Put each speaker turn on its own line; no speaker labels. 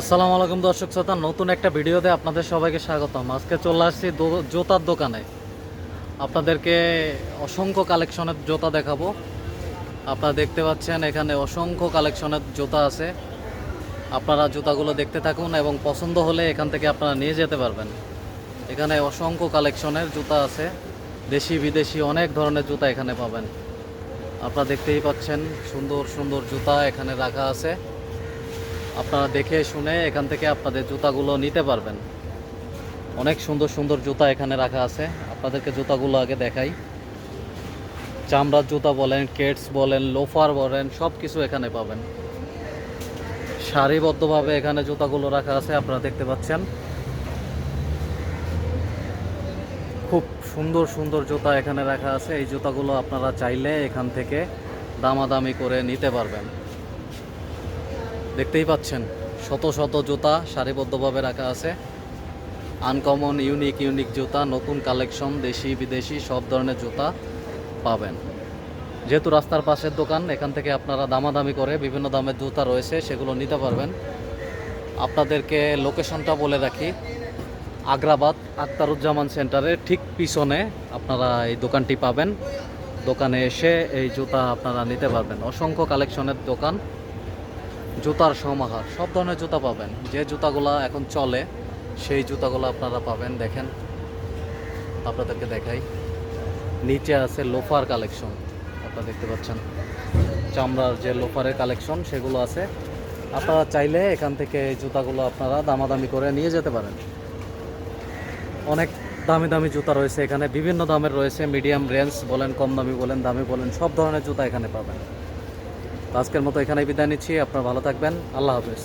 আসসালামু আলাইকুম দর্শক শ্রোতা, নতুন একটা ভিডিওতে আপনাদের সবাইকে স্বাগতম। আজকে চলে আসছি জুতার দোকানে। আপনাদেরকে অসংখ্য কালেকশনের জুতা দেখাবো। আপনারা দেখতে পাচ্ছেন এখানে অসংখ্য কালেকশনের জুতা আছে। আপনারা জুতাগুলো দেখতে থাকুন এবং পছন্দ হলে এখান থেকে আপনারা নিয়ে যেতে পারবেন। এখানে অসংখ্য কালেকশনের জুতা আছে। দেশি, বিদেশি অনেক ধরনের জুতা এখানে পাবেন। আপনারা দেখতেই পাচ্ছেন সুন্দর সুন্দর জুতা এখানে রাখা আছে। আপনারা দেখে শুনে এখান থেকে আপনাদের জুতাগুলো নিতে পারবেন। অনেক সুন্দর সুন্দর জুতা এখানে রাখা আছে। আপনাদেরকে জুতাগুলো আগে দেখাই। চামড়ার জুতা বলেন, কেটস বলেন, লোফার বলেন সব কিছু এখানে পাবেন। সারিবদ্ধভাবে এখানে জুতাগুলো রাখা আছে, আপনারা দেখতে পাচ্ছেন। খুব সুন্দর সুন্দর জুতা এখানে রাখা আছে। এই জুতাগুলো আপনারা চাইলে এখান থেকে দামাদামি করে নিতে পারবেন। দেখতেই পাচ্ছেন, শত শত জুতা সারিবদ্ধভাবে রাখা আছে। আনকমন ইউনিক ইউনিক জুতা, নতুন কালেকশন দেশি, বিদেশি, সব ধরনের জুতা পাবেন। যেহেতু রাস্তার পাশের দোকান, এখান থেকে আপনারা দামাদামি করে বিভিন্ন দামের জুতা রয়েছে, সেগুলো নিতে পারবেন। আপনাদেরকে লোকেশনটা বলে রাখি। আগ্রাবাদ আক্তারুজ্জামান সেন্টারের ঠিক পিছনে আপনারা এই দোকানটি পাবেন। দোকানে এসে এই জুতা আপনারা নিতে পারবেন। অসংখ্য কালেকশনের দোকান। জুতার সমাহার, সব ধরনের জুতা পাবেন। যে জুতাগুলো এখন চলে, সেই জুতাগুলো আপনারা পাবেন, দেখেন। আপনাদেরকে দেখাই। নিচে আছে লোফার কালেকশন, আপনারা দেখতে পাচ্ছেন। চামড়ার যে লোফারের কালেকশন, সেগুলো আছে। আপনারা চাইলে এখান থেকে এই জুতাগুলো আপনারা দামাদামি করে নিয়ে যেতে পারেন। অনেক দামি দামি জুতা রয়েছে এখানে, বিভিন্ন দামের রয়েছে, মিডিয়াম রেঞ্জ বলেন, কম দামি বলেন দামি বলেন, সব ধরনের জুতা এখানে পাবেন। আজকের মতো এখানে বিদায় নিচ্ছি। আপনারা ভালো থাকবেন। আল্লাহ হাফেজ।